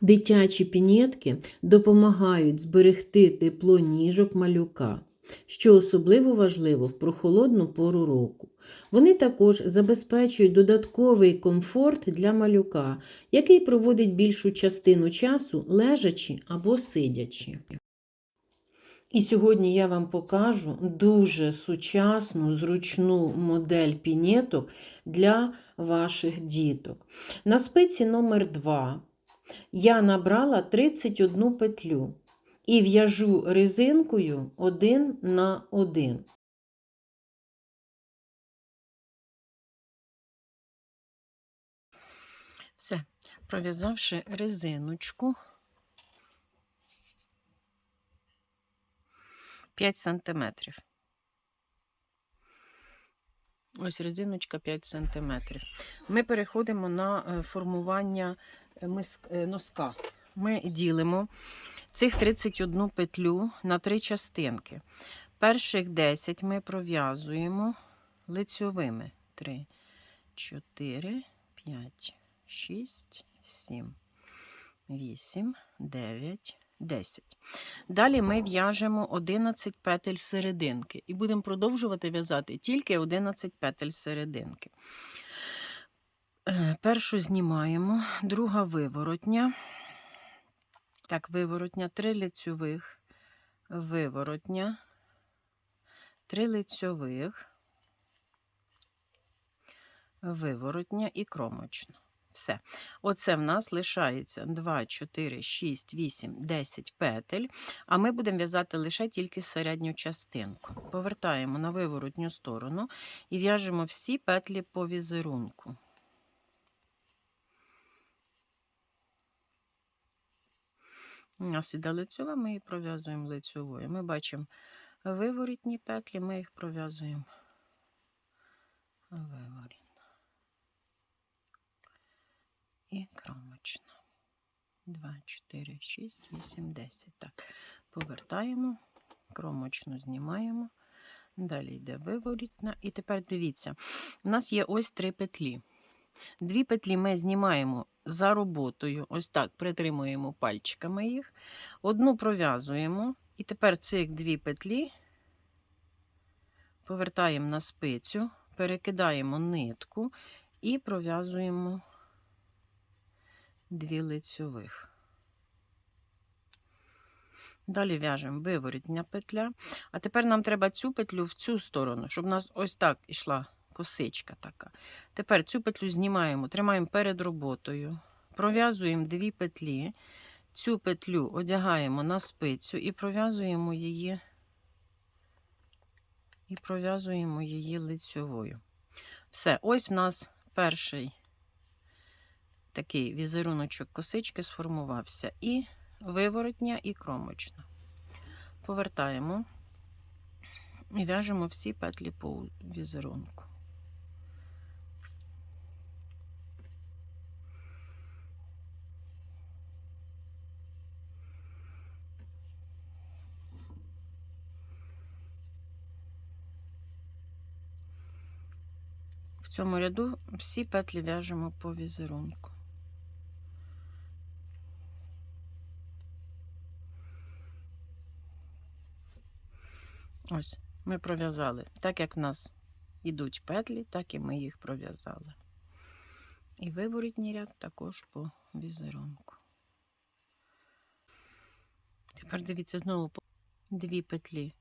Дитячі пінетки допомагають зберегти тепло ніжок малюка, що особливо важливо в прохолодну пору року. Вони також забезпечують додатковий комфорт для малюка, який проводить більшу частину часу лежачи або сидячи. І сьогодні я вам покажу дуже сучасну, зручну модель пінеток для ваших діток. На спиці номер 2 я набрала 31 петлю і в'яжу резинкою 1 на 1. Все, пров'язавши резиночку 5 сантиметрів. Ось резиночка 5 сантиметрів. Ми переходимо на е, формування носка. Ми ділимо цих 31 петлю на три частинки. Перших 10 ми пров'язуємо лицьовими. 3, 4, 5, 6, 7, 8, 9, 10. Далі ми в'яжемо 11 петель серединки і будемо продовжувати в'язати тільки 11 петель серединки. Е, Першу знімаємо, друга виворотня. Так, виворотня, три лицьових, виворотня, три лицьових, виворотня і кромочна. Все. Оце в нас лишається 2, 4, 6, 8, 10 петель, а ми будемо в'язати лише тільки середню частинку. Повертаємо на виворотню сторону і в'яжемо всі петлі по візерунку. У нас іде лицьова, ми її пров'язуємо лицьовою. Ми бачимо виворітні петлі, ми їх пров'язуємо виворітно. І кромочно. 2, 4, 6, 8, 10. Так, повертаємо, кромочну знімаємо. Далі йде виворітна. І тепер дивіться, у нас є ось три петлі. Дві петлі ми знімаємо за роботою, ось так притримуємо пальчиками їх. Одну пров'язуємо, і тепер цих дві петлі повертаємо на спицю, перекидаємо нитку і пров'язуємо дві лицьових. Далі в'яжемо виворітня петля. А тепер нам треба цю петлю в цю сторону, щоб у нас ось так ішла косичка така. Тепер цю петлю знімаємо, тримаємо перед роботою, пров'язуємо дві петлі, цю петлю одягаємо на спицю і пров'язуємо її і пров'язуємо її лицьовою. Все, ось в нас перший такий візеруночок косички сформувався. І виворотня, і кромочна. Повертаємо і в'яжемо всі петлі по візерунку. Цьому ряду всі петлі в'яжемо по візерунку. Ось, ми пров'язали. Так як в нас йдуть петлі, так і ми їх пров'язали. І виворітній ряд також по візерунку. Тепер дивіться знову дві петлі.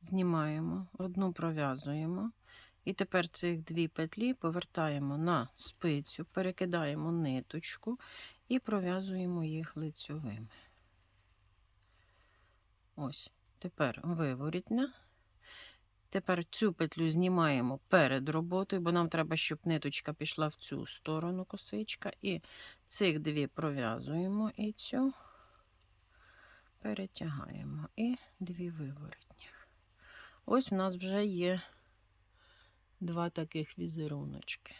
Знімаємо, одну пров'язуємо. І тепер цих дві петлі повертаємо на спицю, перекидаємо ниточку і пров'язуємо їх лицьовими. Ось. Тепер виворітня. Тепер цю петлю знімаємо перед роботою, бо нам треба, щоб ниточка пішла в цю сторону косичка. І цих дві пров'язуємо і цю перетягаємо. І дві виворітні. Ось в нас вже є два таких візеруночки.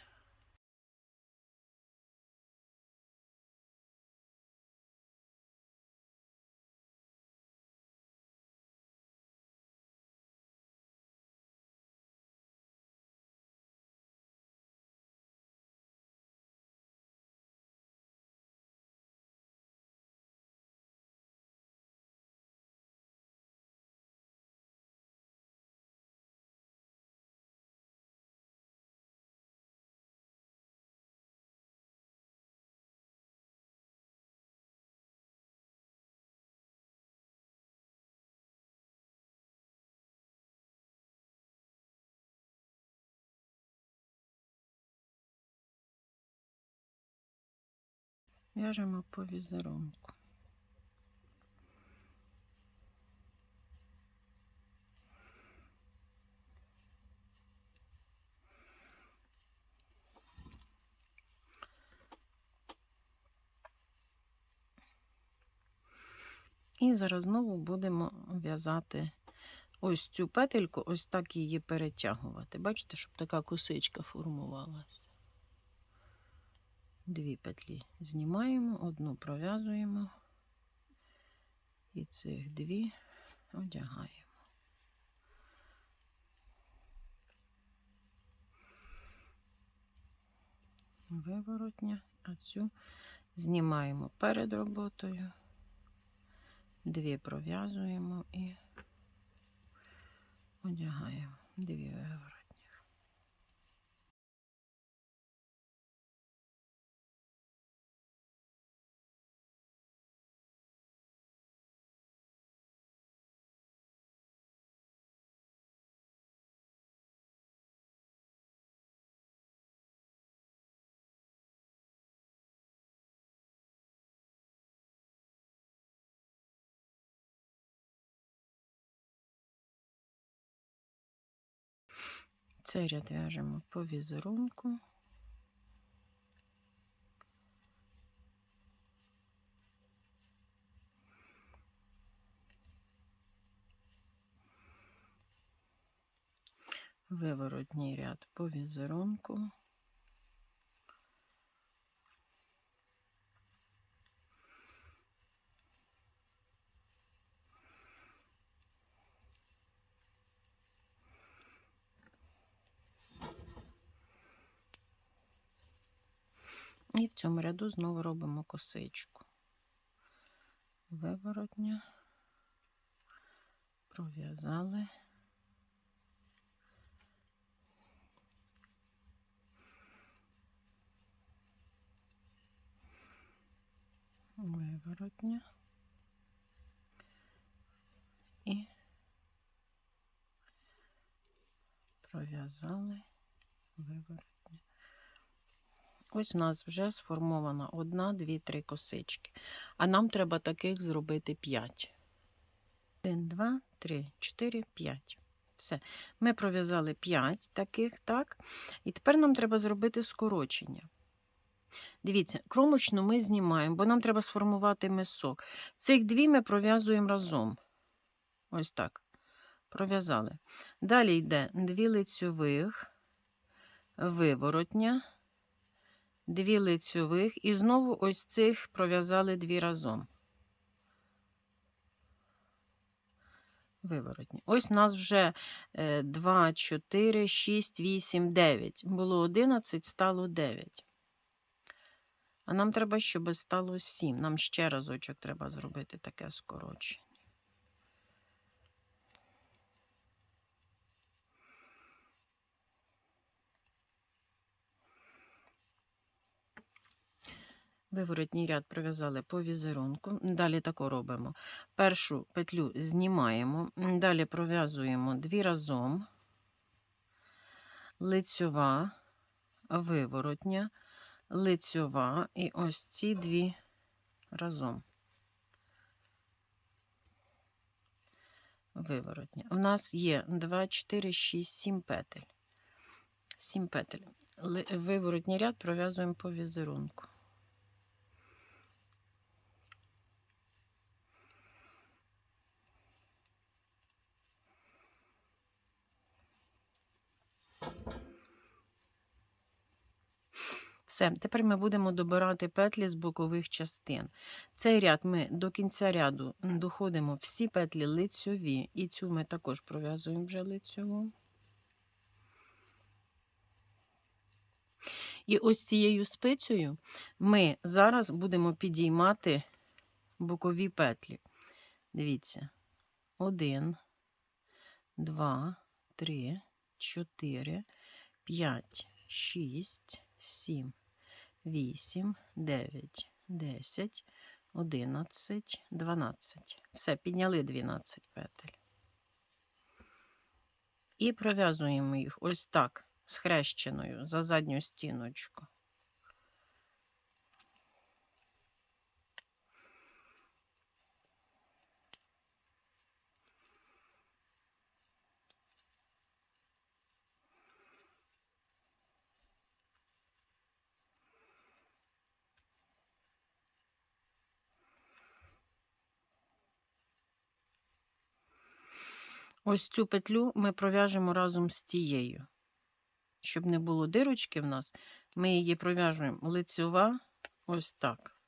В'яжемо по візерунку. І зараз знову будемо в'язати ось цю петельку, ось так її перетягувати. Бачите, щоб така косичка формувалася. Дві петлі знімаємо, одну пров'язуємо і цих дві одягаємо. Виворотня, а цю знімаємо перед роботою, дві пров'язуємо і одягаємо дві виворотні. Цей ряд в'яжемо по візерунку. Виворотній ряд по візерунку. І в цьому ряду знову робимо косичку. Виворотня, пров'язали. Виворотня. І пров'язали виворотня. Ось у нас вже сформована одна, дві, три косички. А нам треба таких зробити 5. 1, 2, 3, 4, 5. Все. Ми пров'язали 5 таких, так? І тепер нам треба зробити скорочення. Дивіться, кромочну ми знімаємо, бо нам треба сформувати мисок. Цих дві ми пров'язуємо разом. Ось так. Пров'язали. Далі йде дві лицьових, виворотня дві лицьових і знову ось цих пров'язали дві разом. Виворотні. Ось у нас вже 2, 4, 6, 8, 9. Було 11, стало 9. А нам треба, щоб стало 7. Нам ще разочок треба зробити таке скорочення. Виворотній ряд пров'язали по візерунку. Далі тако робимо. Першу петлю знімаємо, далі пров'язуємо дві разом, лицьова, виворотня, лицьова і ось ці дві разом. Виворотня. У нас є 2, 4, 6, 7 петель. 7 петель. Виворотній ряд пров'язуємо по візерунку. Все, тепер ми будемо добирати петлі з бокових частин. Цей ряд ми до кінця ряду доходимо всі петлі лицьові, і цю ми також пров'язуємо вже лицьову. І ось цією спицею ми зараз будемо підіймати бокові петлі. Дивіться, один, два, три, чотири, п'ять, шість, сім. 8, 9, 10, 11, 12. Все, підняли 12 петель. І пров'язуємо їх ось так, схрещеною за задню стіночку. Ось цю петлю ми пров'яжемо разом з тією. Щоб не було дирочки в нас, ми її пров'яжуємо лицьова ось так.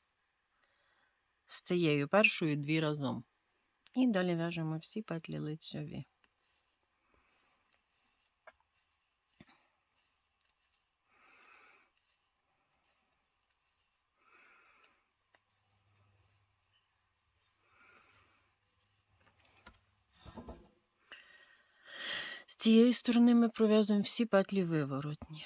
З цією першою дві разом. І далі в'яжемо всі петлі лицьові. Цієї сторони ми пров'язуємо всі петлі виворотні.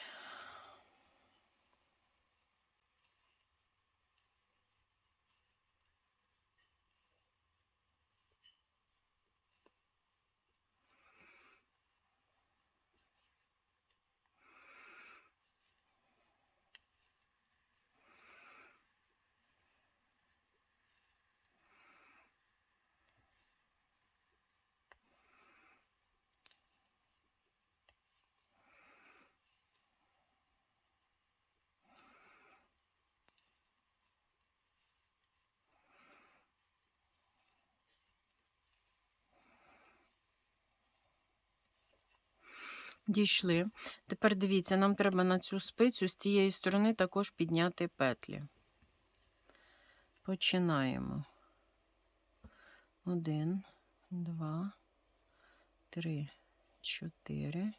Дійшли. Тепер дивіться, нам треба на цю спицю з цієї сторони також підняти петлі. Починаємо. Один, два, три, чотири,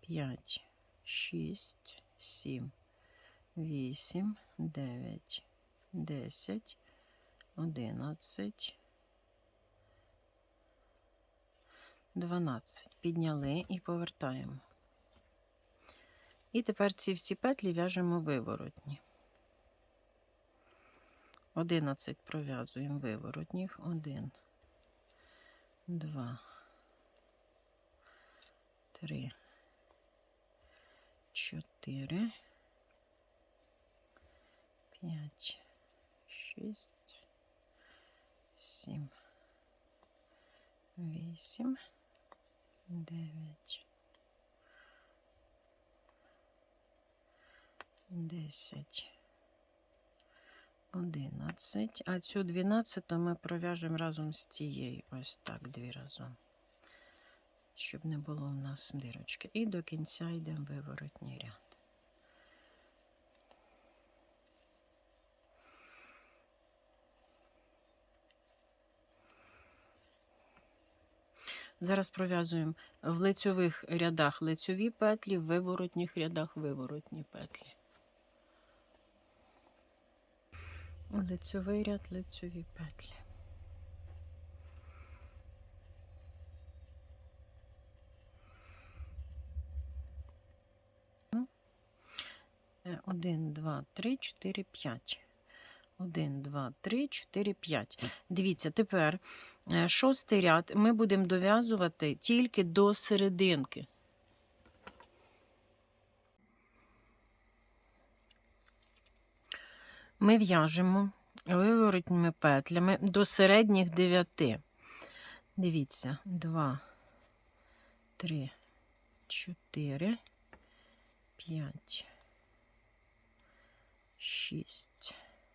п'ять, шість, сім, вісім, дев'ять, десять, одинадцять. 12. Підняли і повертаємо. І тепер ці всі петлі в'яжемо виворотні. 11 пров'язуємо виворотніх. 1, 2, 3, 4, 5, 6, 7, 8, дев'ять, десять, одинадцять. А цю дванадцяту ми пров'яжемо разом з цією. Ось так, дві разом. Щоб не було в нас дирочки. І до кінця йдемо виворотній ряд. Зараз пров'язуємо в лицьових рядах лицьові петлі, в виворотніх рядах виворотні петлі. Лицьовий ряд, лицьові петлі. Е, Один, два, три, чотири, п'ять. Один, два, три, чотири, п'ять. Дивіться, тепер е, шостий ряд ми будемо дов'язувати тільки до серединки. Ми в'яжемо виворотніми петлями до середніх дев'яти. Дивіться, два, три, чотири, п'ять, шість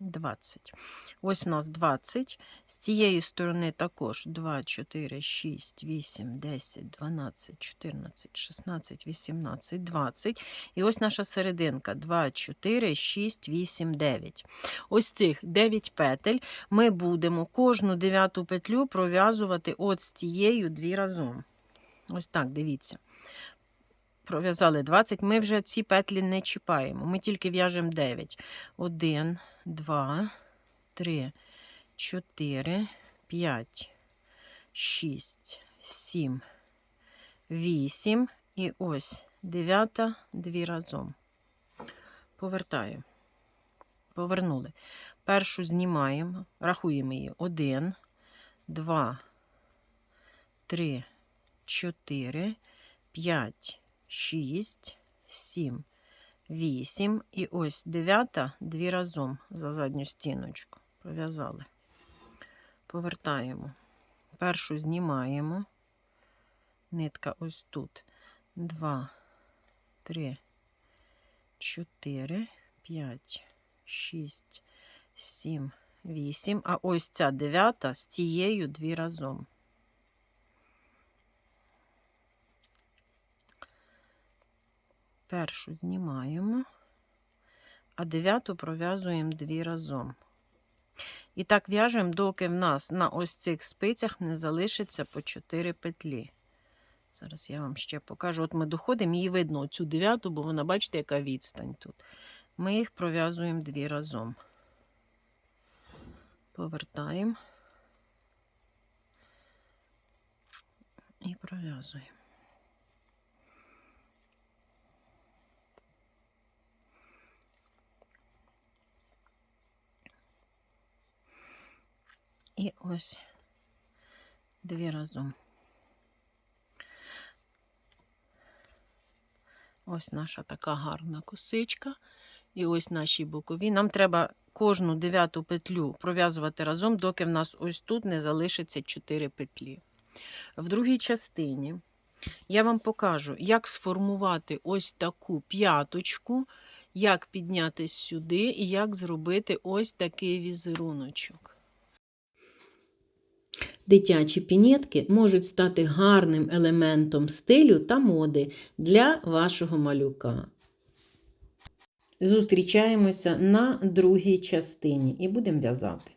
20. Ось у нас 20. З цієї сторони також 2, 4, 6, 8, 10, 12, 14, 16, 18, 20. І ось наша серединка 2, 4, 6, 8, 9. Ось цих 9 петель ми будемо кожну дев'яту петлю пров'язувати от з цією дві разом. Ось так, дивіться. Пров'язали 20, ми вже ці петлі не чіпаємо. Ми тільки в'яжемо 9. 1, 2, 3, 4, 5, 6, 7, 8. І ось дев'ята дві разом. Повертаю. Повернули. Першу знімаємо, рахуємо її. 1, 2, 3, 4, 5, 6, 7, 8. І ось дев'ята дві разом за задню стіночку. Пров'язали. Повертаємо. Першу знімаємо. Нитка ось тут. Два, три, чотири, п'ять, шість, сім, вісім. А ось ця дев'ята з цією дві разом. Першу знімаємо, а дев'яту пров'язуємо дві разом. І так в'яжемо, доки в нас на ось цих спицях не залишиться по 4 петлі. Зараз я вам ще покажу. От ми доходимо, її видно цю дев'яту, бо вона, бачите, яка відстань тут. Ми їх пров'язуємо дві разом. Повертаємо і пров'язуємо. І ось дві разом. Ось наша така гарна косичка. І ось наші бокові. Нам треба кожну дев'яту петлю пров'язувати разом, доки в нас ось тут не залишиться 4 петлі. В другій частині я вам покажу, як сформувати ось таку п'яточку, як піднятись сюди і як зробити ось такий візеруночок. Дитячі пінетки можуть стати гарним елементом стилю та моди для вашого малюка. Зустрічаємося на другій частині і будемо в'язати.